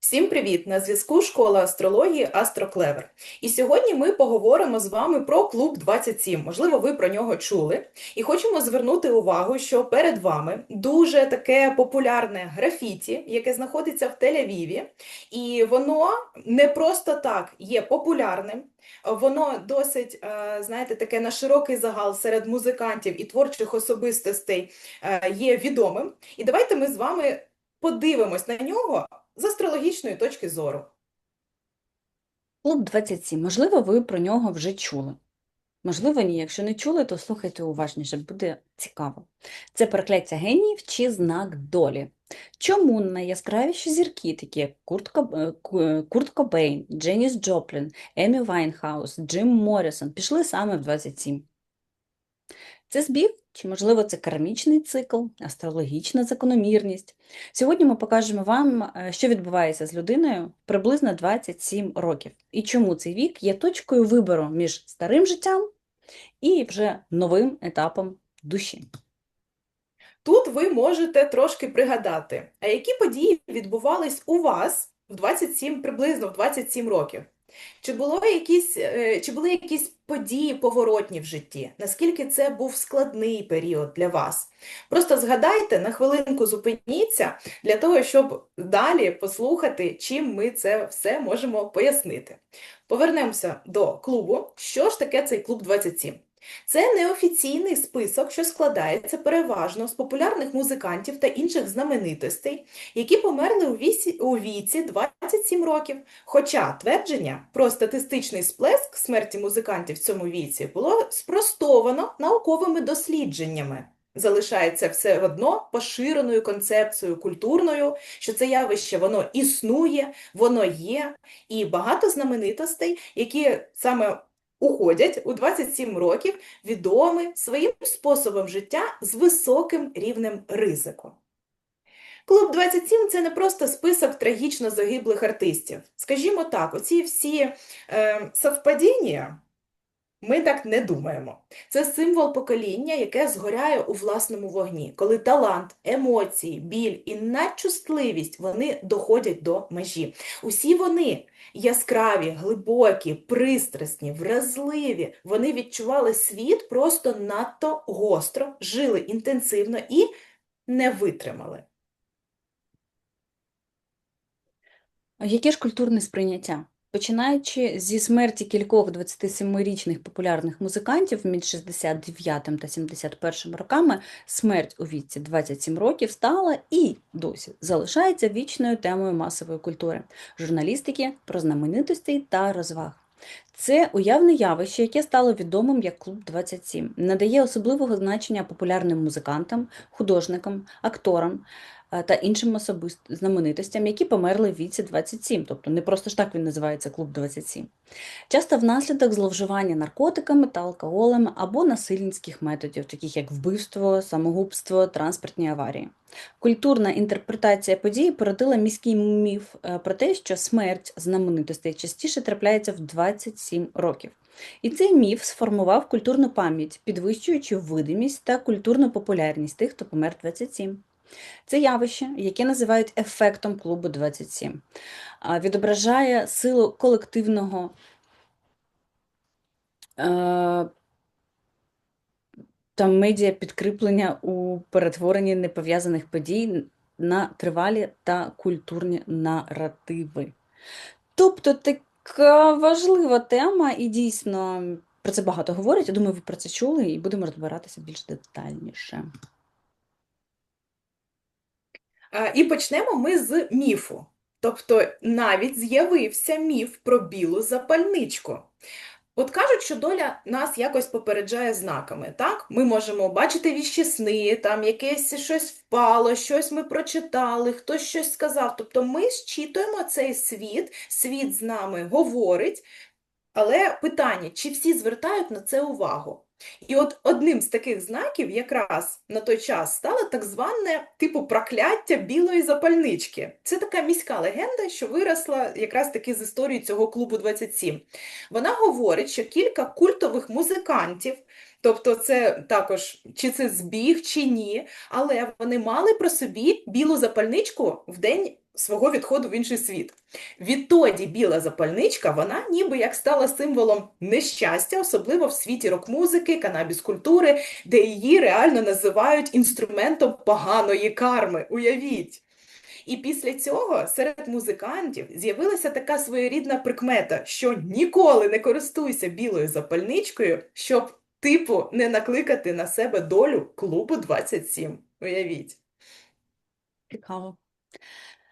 Всім привіт! На зв'язку школа астрології Астроклевер. І сьогодні ми поговоримо з вами про клуб 27. Можливо, ви про нього чули. І хочемо звернути увагу, що перед вами дуже таке популярне графіті, яке знаходиться в Тель-Авіві. І воно не просто так є популярним. Воно досить, е, знаєте, таке на широкий загал серед музикантів і творчих особистостей е, є відомим. І давайте ми з вами подивимось на нього з астрологічної точки зору. Клуб 27. Можливо, ви про нього вже чули. Можливо, ні. Якщо не чули, то слухайте уважніше, буде цікаво. Це прокляття геніїв чи знак долі. Чому найяскравіші зірки, такі як Курт, Коб... е, е, Курт Кобейн, Дженіс Джоплін, Емі Вайнхаус, Джим Моррісон пішли саме в 27? Це збіг, чи, можливо, це кармічний цикл, астрологічна закономірність. Сьогодні ми покажемо вам, е, що відбувається з людиною приблизно 27 років, і чому цей вік є точкою вибору між старим життям і вже новим етапом душі. Тут ви можете трошки пригадати, а які події відбувались у вас в 27, приблизно в 27 років? Чи було якісь, е, чи були якісь події поворотні в житті? Наскільки це був складний період для вас? Просто згадайте, на хвилинку зупиніться для того, щоб далі послухати, чим ми це все можемо пояснити. Повернемося до клубу. Що ж таке цей клуб 27? Це неофіційний список, що складається переважно з популярних музикантів та інших знаменитостей, які померли у віці, у віці 27 років. Хоча твердження про статистичний сплеск смерті музикантів в цьому віці було спростовано науковими дослідженнями. Залишається все одно поширеною концепцією культурною, що це явище воно існує, воно є, і багато знаменитостей, які саме уходять у 27 років, відомі своїм способом життя з високим рівнем ризику. Клуб 27 – це не просто список трагічно загиблих артистів. Скажімо так, оці всі е, совпадіння, ми так не думаємо. Це символ покоління, яке згоряє у власному вогні, коли талант, емоції, біль і надчутливість вони доходять до межі. Усі вони яскраві, глибокі, пристрасні, вразливі. Вони відчували світ просто надто гостро, жили інтенсивно і не витримали. Яке ж культурне сприйняття? Починаючи зі смерті кількох 27-річних популярних музикантів між 69 та 71 роками, смерть у віці 27 років стала і досі залишається вічною темою масової культури, журналістики, про знаменитостей та розваг. Це уявне явище, яке стало відомим як Клуб 27, надає особливого значення популярним музикантам, художникам, акторам та іншим особист... знаменитостям, які померли в віці 27, тобто не просто ж так він називається Клуб 27. Часто внаслідок зловживання наркотиками та алкоголем або насильницьких методів, таких як вбивство, самогубство, транспортні аварії. Культурна інтерпретація подій породила міський міф е, про те, що смерть знаменитостей частіше трапляється в 27 років. І цей міф сформував культурну пам'ять, підвищуючи видимість та культурну популярність тих, хто помер 27. Це явище, яке називають ефектом клубу 27, відображає силу колективного е, та медіа підкріплення у перетворенні непов'язаних подій на тривалі та культурні наративи. Тобто така важлива тема, і дійсно про це багато говорять. Я думаю, ви про це чули і будемо розбиратися більш детальніше. А, І почнемо ми з міфу. Тобто навіть з'явився міф про білу запальничку. От кажуть, що доля нас якось попереджає знаками, так? Ми можемо бачити віщі сни, там якесь щось впало, щось ми прочитали, хтось щось сказав. Тобто ми зчитуємо цей світ, світ з нами говорить, але питання, чи всі звертають на це увагу? І от одним з таких знаків якраз на той час стало так зване типу прокляття білої запальнички. Це така міська легенда, що виросла якраз таки з історії цього клубу 27. Вона говорить, що кілька культових музикантів, тобто це також чи це збіг, чи ні, але вони мали про собі білу запальничку в день свого відходу в інший світ. Відтоді біла запальничка, вона ніби як стала символом нещастя, особливо в світі рок-музики, канабіс-культури, де її реально називають інструментом поганої карми. Уявіть. І після цього серед музикантів з'явилася така своєрідна прикмета, що ніколи не користуйся білою запальничкою, щоб, типу, не накликати на себе долю клубу 27. Уявіть. Цікаво.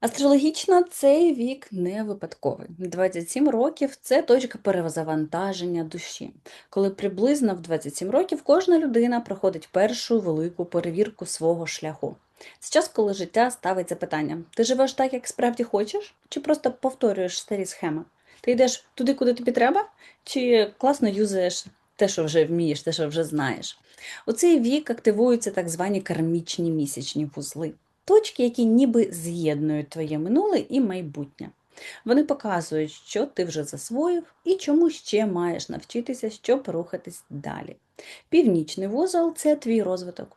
Астрологічно цей вік не випадковий. 27 років це точка перевантаження душі, коли приблизно в 27 років кожна людина проходить першу велику перевірку свого шляху. Це час, коли життя ставить запитання: ти живеш так, як справді хочеш, чи просто повторюєш старі схеми? Ти йдеш туди, куди тобі треба, чи класно юзаєш те, що вже вмієш, те, що вже знаєш? У цей вік активуються так звані кармічні місячні вузли точки, які ніби з'єднують твоє минуле і майбутнє. Вони показують, що ти вже засвоїв і чому ще маєш навчитися, щоб рухатись далі. Північний вузол це твій розвиток,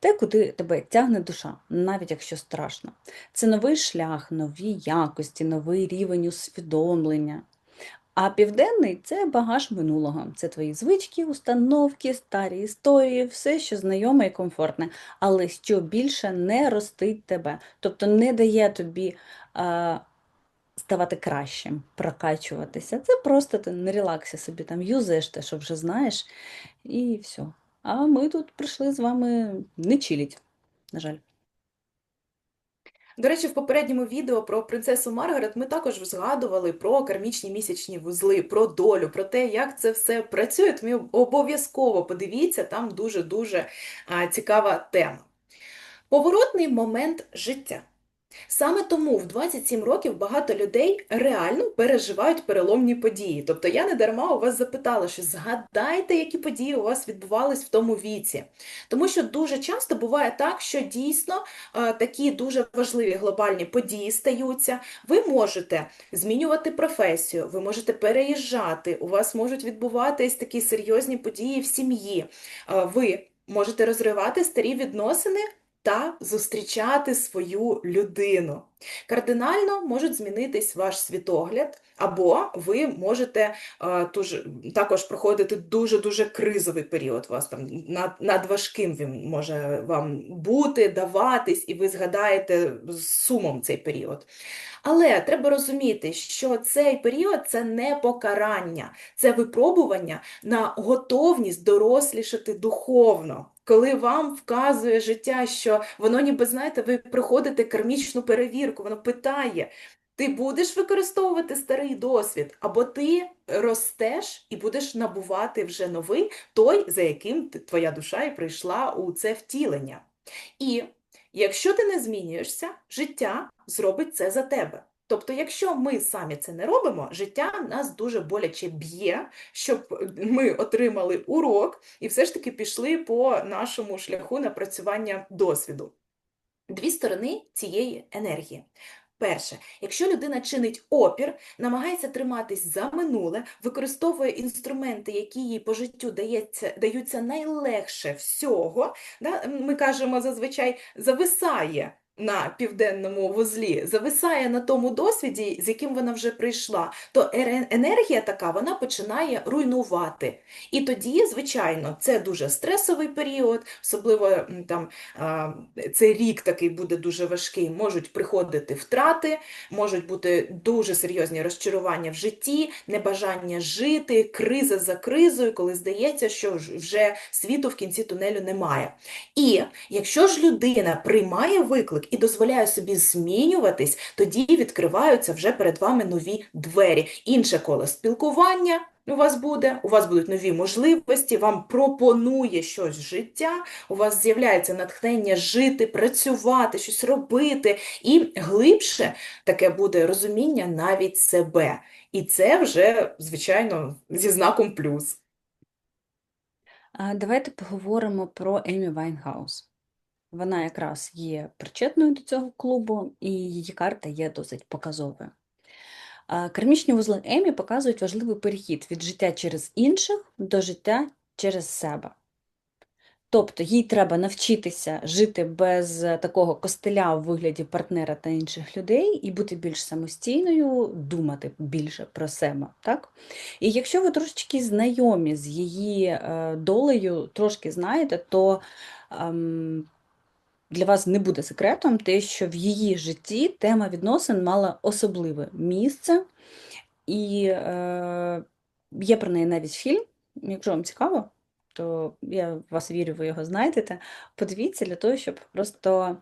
те, куди тебе тягне душа, навіть якщо страшно. Це новий шлях, нові якості, новий рівень усвідомлення. А південний це багаж минулого. Це твої звички, установки, старі історії, все, що знайоме і комфортне, але що більше не ростить тебе, тобто не дає тобі а, ставати кращим, прокачуватися. Це просто ти на релаксі собі там юзаєш те, що вже знаєш, і все. А ми тут прийшли з вами не чиліть, на жаль. До речі, в попередньому відео про принцесу Маргарет ми також згадували про кармічні місячні вузли, про долю, про те, як це все працює. Тому обов'язково подивіться, там дуже-дуже цікава тема. Поворотний момент життя. Саме тому в 27 років багато людей реально переживають переломні події. Тобто я не дарма у вас запитала, що згадайте, які події у вас відбувались в тому віці. Тому що дуже часто буває так, що дійсно е, такі дуже важливі глобальні події стаються. Ви можете змінювати професію, ви можете переїжджати, у вас можуть відбуватись такі серйозні події в сім'ї. Е, ви можете розривати старі відносини та зустрічати свою людину. Кардинально можуть змінитись ваш світогляд, або ви можете а, туж, також проходити дуже-дуже кризовий період. Вас там над, надважким він може вам бути, даватись, і ви згадаєте з сумом цей період. Але треба розуміти, що цей період це не покарання, це випробування на готовність дорослішати духовно. Коли вам вказує життя, що воно ніби, знаєте, ви проходите кармічну перевірку, воно питає, ти будеш використовувати старий досвід, або ти ростеш і будеш набувати вже новий, той, за яким твоя душа і прийшла у це втілення. І якщо ти не змінюєшся, життя зробить це за тебе. Тобто, якщо ми самі це не робимо, життя нас дуже боляче б'є, щоб ми отримали урок і все ж таки пішли по нашому шляху напрацювання досвіду. Дві сторони цієї енергії. Перше, якщо людина чинить опір, намагається триматись за минуле, використовує інструменти, які їй по життю дається, даються найлегше всього, да, ми кажемо зазвичай зависає на південному вузлі зависає на тому досвіді, з яким вона вже прийшла, то енергія така вона починає руйнувати. І тоді, звичайно, це дуже стресовий період, особливо там цей рік такий буде дуже важкий. Можуть приходити втрати, можуть бути дуже серйозні розчарування в житті, небажання жити, криза за кризою, коли здається, що вже світу в кінці тунелю немає. І якщо ж людина приймає виклик, і дозволяє собі змінюватись, тоді відкриваються вже перед вами нові двері. Інше коло спілкування. У вас буде, у вас будуть нові можливості, вам пропонує щось життя, у вас з'являється натхнення жити, працювати, щось робити, і глибше таке буде розуміння навіть себе. І це вже, звичайно, зі знаком плюс. Давайте поговоримо про Емі Вайнхаус. Вона якраз є причетною до цього клубу, і її карта є досить показовою. Кармічні вузли Емі показують важливий перехід від життя через інших до життя через себе. Тобто їй треба навчитися жити без такого костеля у вигляді партнера та інших людей і бути більш самостійною, думати більше про себе. Так? І якщо ви трошечки знайомі з її е, долею, трошки знаєте, то ем, для вас не буде секретом те, що в її житті тема відносин мала особливе місце, і е, є про неї навіть фільм. Якщо вам цікаво, то я вас вірю, ви його знайдете. Подивіться для того, щоб просто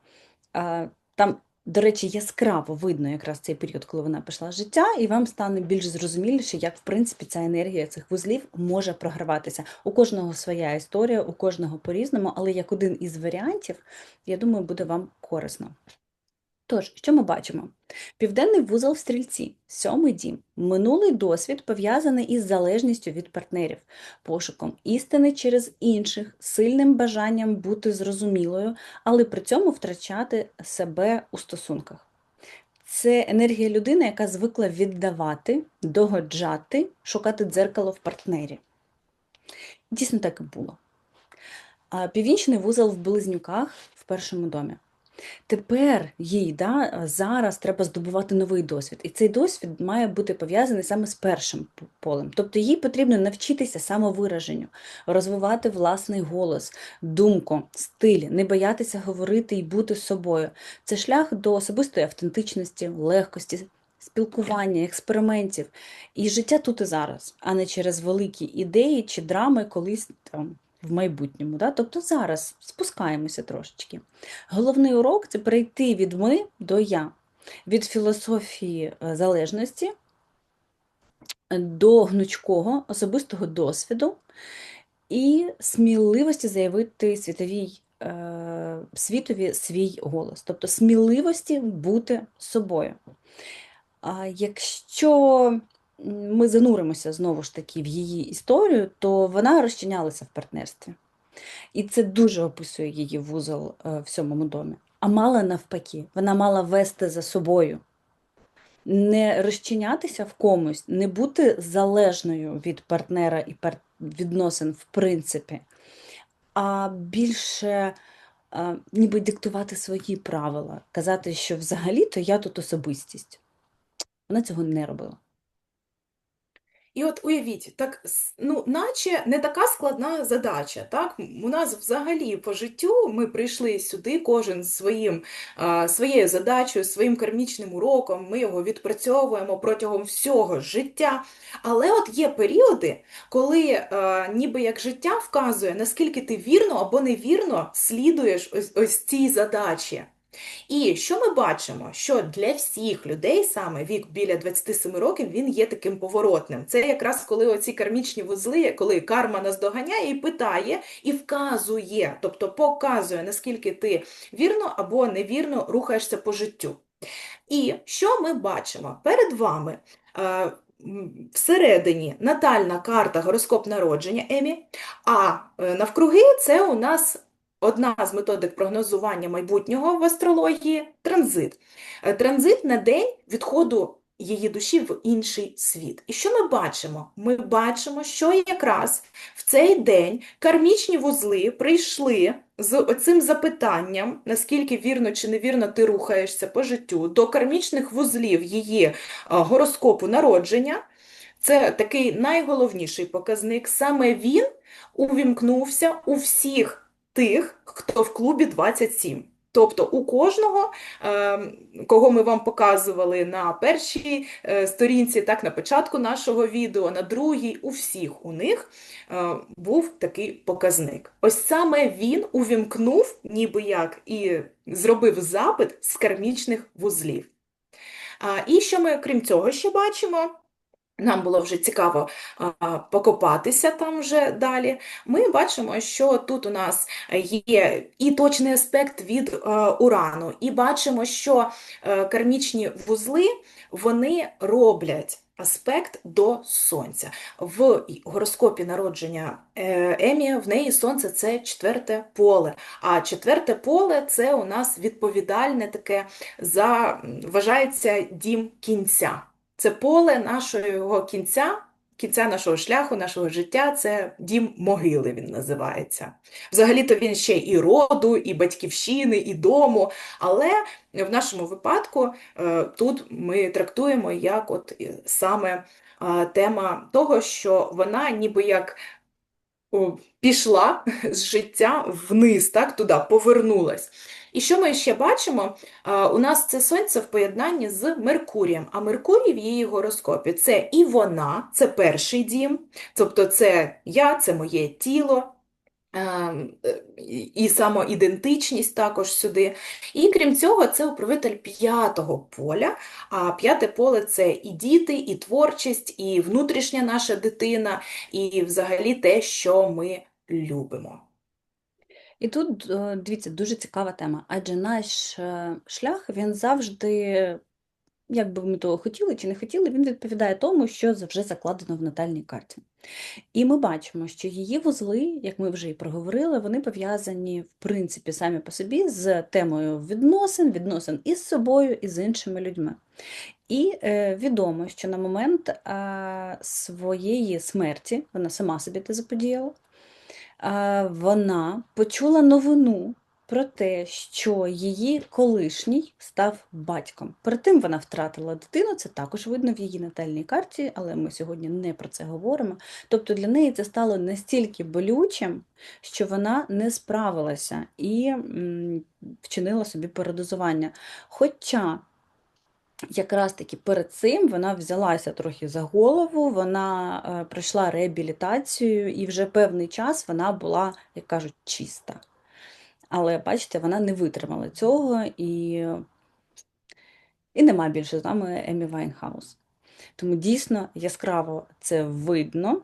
е, там, до речі, яскраво видно якраз цей період, коли вона пішла з життя, і вам стане більш зрозуміліше, як в принципі ця енергія цих вузлів може програватися. У кожного своя історія, у кожного по-різному, але як один із варіантів, я думаю, буде вам корисно. Тож, що ми бачимо? Південний вузол в стрільці, сьомий дім. Минулий досвід пов'язаний із залежністю від партнерів, пошуком істини через інших, сильним бажанням бути зрозумілою, але при цьому втрачати себе у стосунках. Це енергія людини, яка звикла віддавати, догоджати, шукати дзеркало в партнері. Дійсно так і було. Північний вузол в Близнюках в першому домі. Тепер їй да, зараз треба здобувати новий досвід. І цей досвід має бути пов'язаний саме з першим полем. Тобто їй потрібно навчитися самовираженню, розвивати власний голос, думку, стиль, не боятися говорити і бути собою. Це шлях до особистої автентичності, легкості, спілкування, експериментів і життя тут і зараз, а не через великі ідеї чи драми колись там в майбутньому. Да? Тобто зараз спускаємося трошечки. Головний урок це перейти від ми до я, від філософії е, залежності до гнучкого особистого досвіду і сміливості заявити світовій. Е, світові свій голос, тобто сміливості бути собою. А якщо ми зануримося знову ж таки в її історію, то вона розчинялася в партнерстві. І це дуже описує її вузол е, в сьомому домі. А мала навпаки, вона мала вести за собою, не розчинятися в комусь, не бути залежною від партнера і відносин, в принципі, а більше е, ніби диктувати свої правила, казати, що взагалі-то я тут особистість. Вона цього не робила. І от уявіть, так, ну, наче не така складна задача. Так? У нас взагалі по життю ми прийшли сюди, кожен своїм, а, своєю задачею, своїм кармічним уроком, ми його відпрацьовуємо протягом всього життя. Але от є періоди, коли а, ніби як життя вказує, наскільки ти вірно або невірно слідуєш ось, ось цій задачі. І що ми бачимо? Що для всіх людей саме вік біля 27 років він є таким поворотним. Це якраз коли оці кармічні вузли, коли карма нас доганяє і питає, і вказує, тобто показує, наскільки ти вірно або невірно рухаєшся по життю. І що ми бачимо? Перед вами. Е, всередині натальна карта гороскоп народження Емі, а е, навкруги це у нас Одна з методик прогнозування майбутнього в астрології транзит. Е, транзит на день відходу її душі в інший світ. І що ми бачимо? Ми бачимо, що якраз в цей день кармічні вузли прийшли з оцим запитанням, наскільки вірно чи невірно ти рухаєшся по життю, до кармічних вузлів її е, гороскопу народження. Це такий найголовніший показник. Саме він увімкнувся у всіх тих, хто в клубі 27. Тобто у кожного, ем, кого ми вам показували на першій е, сторінці, так на початку нашого відео, на другій, у всіх у них е, був такий показник. Ось саме він увімкнув, ніби як, і зробив запит з кармічних вузлів. І що ми, крім цього, ще бачимо? Нам було вже цікаво а, покопатися там вже далі. Ми бачимо, що тут у нас є і точний аспект від а, урану, і бачимо, що а, е, кармічні вузли вони роблять аспект до сонця. В гороскопі народження е, Емі в неї сонце це четверте поле. А четверте поле це у нас відповідальне таке за вважається дім кінця. Це поле нашого кінця, кінця нашого шляху, нашого життя це дім могили, він називається. Взагалі-то він ще і роду, і батьківщини, і дому. Але в нашому випадку е, тут ми трактуємо як от саме тема того, що вона ніби як пішла з життя вниз, так, туди, повернулась. І що ми ще бачимо? У нас це сонце в поєднанні з Меркурієм, а Меркурій в її гороскопі це і вона, це перший дім, тобто це я, це моє тіло. Ем, е, І самоідентичність також сюди. І крім цього, це управитель п'ятого поля. А п'яте поле це і діти, і творчість, і внутрішня наша дитина, і взагалі те, що ми любимо. І тут, е, дивіться, дуже цікава тема, адже наш е, шлях, він завжди, як би ми того хотіли чи не хотіли, він відповідає тому, що вже закладено в натальній карті. І ми бачимо, що її вузли, як ми вже і проговорили, вони пов'язані, в принципі, самі по собі з темою відносин, відносин із собою і з іншими людьми. І е, відомо, що на момент е, своєї смерті, вона сама собі це заподіяла, вона почула новину про те, що її колишній став батьком. Перед тим вона втратила дитину, це також видно в її натальній карті, але ми сьогодні не про це говоримо. Тобто для неї це стало настільки болючим, що вона не справилася і вчинила собі передозування. Хоча якраз таки перед цим вона взялася трохи за голову, вона е, пройшла реабілітацію, і вже певний час вона була, як кажуть, чиста. Але бачите, вона не витримала цього і, і нема більше з нами Емі Вайнхаус. Тому дійсно яскраво це видно.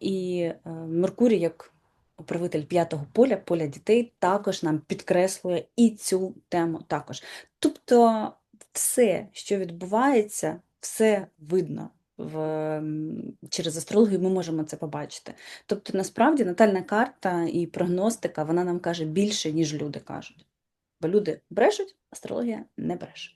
І е, Меркурій, як управитель п'ятого поля, поля дітей, також нам підкреслює і цю тему також. Тобто, все, що відбувається, все видно. В, через астрологію ми можемо це побачити. Тобто, насправді, натальна карта і прогностика вона нам каже більше, ніж люди кажуть. Бо люди брешуть, астрологія не бреше.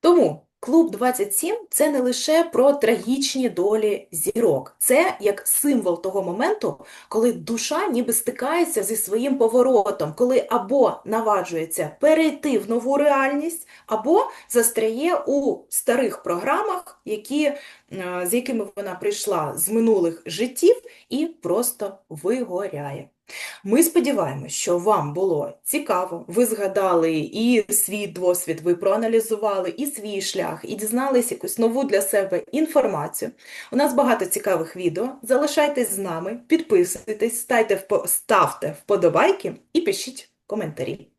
Тому клуб 27 – це не лише про трагічні долі зірок. Це як символ того моменту, коли душа ніби стикається зі своїм поворотом, коли або наваджується перейти в нову реальність, або застряє у старих програмах, які, е, з якими вона прийшла з минулих життів і просто вигоряє. Ми сподіваємось, що вам було цікаво, ви згадали і свій досвід, ви проаналізували, і свій шлях, і дізнались якусь нову для себе інформацію. У нас багато цікавих відео. Залишайтесь з нами, підписуйтесь, ставте вподобайки і пишіть коментарі.